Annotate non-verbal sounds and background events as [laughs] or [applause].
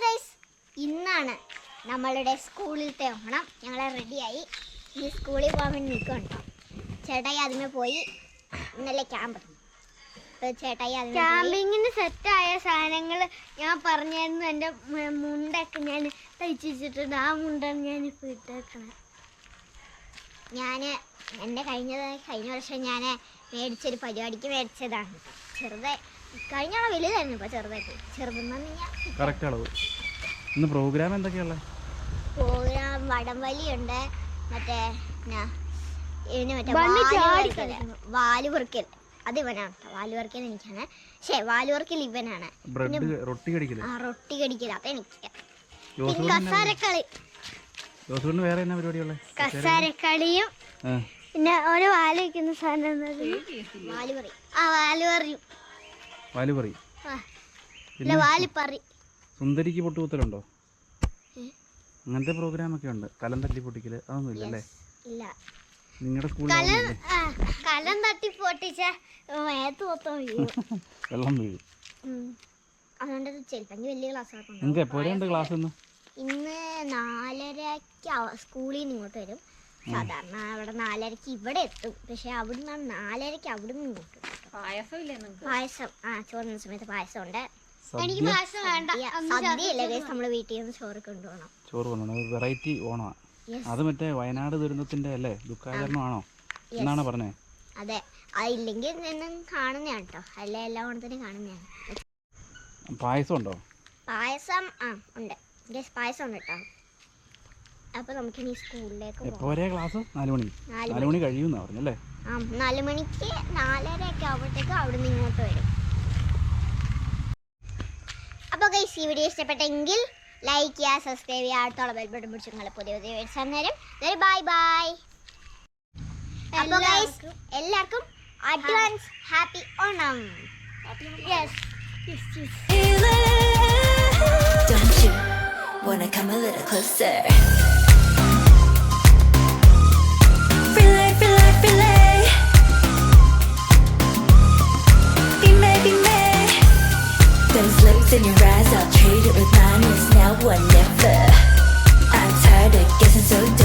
Guys ഇന്നാണ് നമ്മളുടെ സ്കൂളിലത്തെ ഓണം. ഞങ്ങൾ റെഡിയായി ഇനി സ്കൂളിൽ പോകാൻ വേണ്ടി നിൽക്കുന്നുണ്ടോ ചേട്ടായി അതിന് പോയി ഇന്നലെ ക്യാമ്പ് ചേട്ടായി അതിന്. ക്യാമ്പിങ്ങിന് സെറ്റായ സാധനങ്ങൾ ഞാൻ പറഞ്ഞായിരുന്നു. എന്റെ മുണ്ടൊക്കെ ഞാൻ തയ്ച്ച് വെച്ചിട്ടുണ്ട്. ആ മുണ്ടാണ് ഞാൻ ഇപ്പോൾ ഇട്ടേക്കണേ. ഞാൻ എന്റെ കഴിഞ്ഞ കഴിഞ്ഞ വർഷം ഞാൻ മേടിച്ചൊരു പരിപാടിക്ക് മേടിച്ചതാണ് ചെറുതെ കഴിഞ്ഞ ആളെ വലുതായിരുന്നു ഇപ്പോൾ ചെറുതായിട്ട്. ചെറുതെന്നു ഞാൻ കറക്റ്റ് അളവ്. ഇന്ന് പ്രോഗ്രാം എന്തൊക്കെയുള്ളത് പ്രോഗ്രാം വടംവലിയുണ്ട് ഉണ്ട് മറ്റേ വാൽ ചാടി പെറുക്കൽ. അത് ഇവനാണ് വാൽ പെറുക്കൽ എനിക്കാണ്. പക്ഷേ വാൽ പെറുക്കൽ ഇവനാണ്. ബ്രെഡ് റൊട്ടി കടിക്കൽ. ആ റൊട്ടി കടിക്കൽ അത് എനിക്ക്. കസാരക്കളി. വേറെ എന്നാ പരിപാടിയുള്ളത് കസാരക്കളിയും പിന്നെ ഓരോ വാല വെക്കുന്ന സാധനം വാൽ ആ വാൽ പറയും. വാൽ പറയും ആ, ഇല്ല വാൽ പറി സുന്ദരിക്ക് പൊട്ടുകുത്തലുണ്ടോ? അങ്ങനത്തെ പ്രോഗ്രാം ഒക്കെ ഉണ്ട്. കലം തട്ടി പൊട്ടിക്കൽ. അതൊന്നും ഇല്ലല്ലേ നിങ്ങളുടെ സ്കൂളിൽ കലം തട്ടി പൊട്ടിച്ച [laughs] വെള്ളം വീഴും. നിങ്ങൾക്ക് എപ്പോഴുണ്ട് ക്ലാസ് ഇന്ന്? ഇന്ന് നാലരക്ക് സ്കൂളിൽ നിന്ന് ഇങ്ങോട്ട് വരും. സാധാരണ അവിടെ നാലരക്ക് ഇവിടെ എത്തും. പക്ഷെ അവിടെ നാലരക്ക് അവിടുന്ന് അവിടെ നിന്ന് ഇങ്ങോട്ട് വരും. പായസം. ആ ചോറിന് സമയത്ത് പായസം ഉണ്ട് എനിക്ക് പായസം വേണ്ട. സദ്യയല്ലേ ഗൈസ് നമ്മൾ വീട്ടിൽ നിന്ന് ചോറ് കൊണ്ടുപോകണം. ചോറ് കൊണ്ടുപോകണം. വെറൈറ്റി ഓണമാണ്. അത് മറ്റേ വയനാട് ദുരന്തത്തിന്റെ അല്ലേ? ദുഃഖാചരണമാണോ? എന്നാണ് പറഞ്ഞേ? അതെ. അതില്ലെങ്കിൽ നിന്നും കാണുന്നതാണ് കേട്ടോ. അല്ല എല്ലാ ഓണത്തിനും കാണുന്നതാണ് പായസം ഉണ്ടോ പായസം ആ ഉണ്ട്. ഗൈസ് പായസം ഉണ്ട് കേട്ടോ. അപ്പൊ നമുക്കിനി സ്കൂളിലേക്ക് എപ്പോ പോകാം. വരെ ക്ലാസ്? നാല് മണി. നാല് മണി. കഴിയുമെന്നാ പറഞ്ഞല്ലേ നാല് മണിക്ക് നാലര ഒക്കെ ആവുമ്പോഴത്തേക്ക് അവിടെ നിന്ന് ഇങ്ങോട്ട് വരും. അപ്പോൾ ഗൈസ് ഈ വീഡിയോ ഇഷ്ടപ്പെട്ടെങ്കിൽ ലൈക്ക് ചെയ്യുക സബ്സ്ക്രൈബ് ചെയ്യുക അടുത്തുള്ള ബെൽ ബട്ടൺ പിടിച്ച് നിങ്ങൾ പുതിയ പുതിയ വീഡിയോസ് അന്നേരം ബൈ ബൈ അപ്പോൾ ഗൈസ് എല്ലാവർക്കും advance happy Onam. Yes Don't you wanna come a little closer? Those in your eyes, I'll trade it with mine. It's now or never. I'm tired of guessing so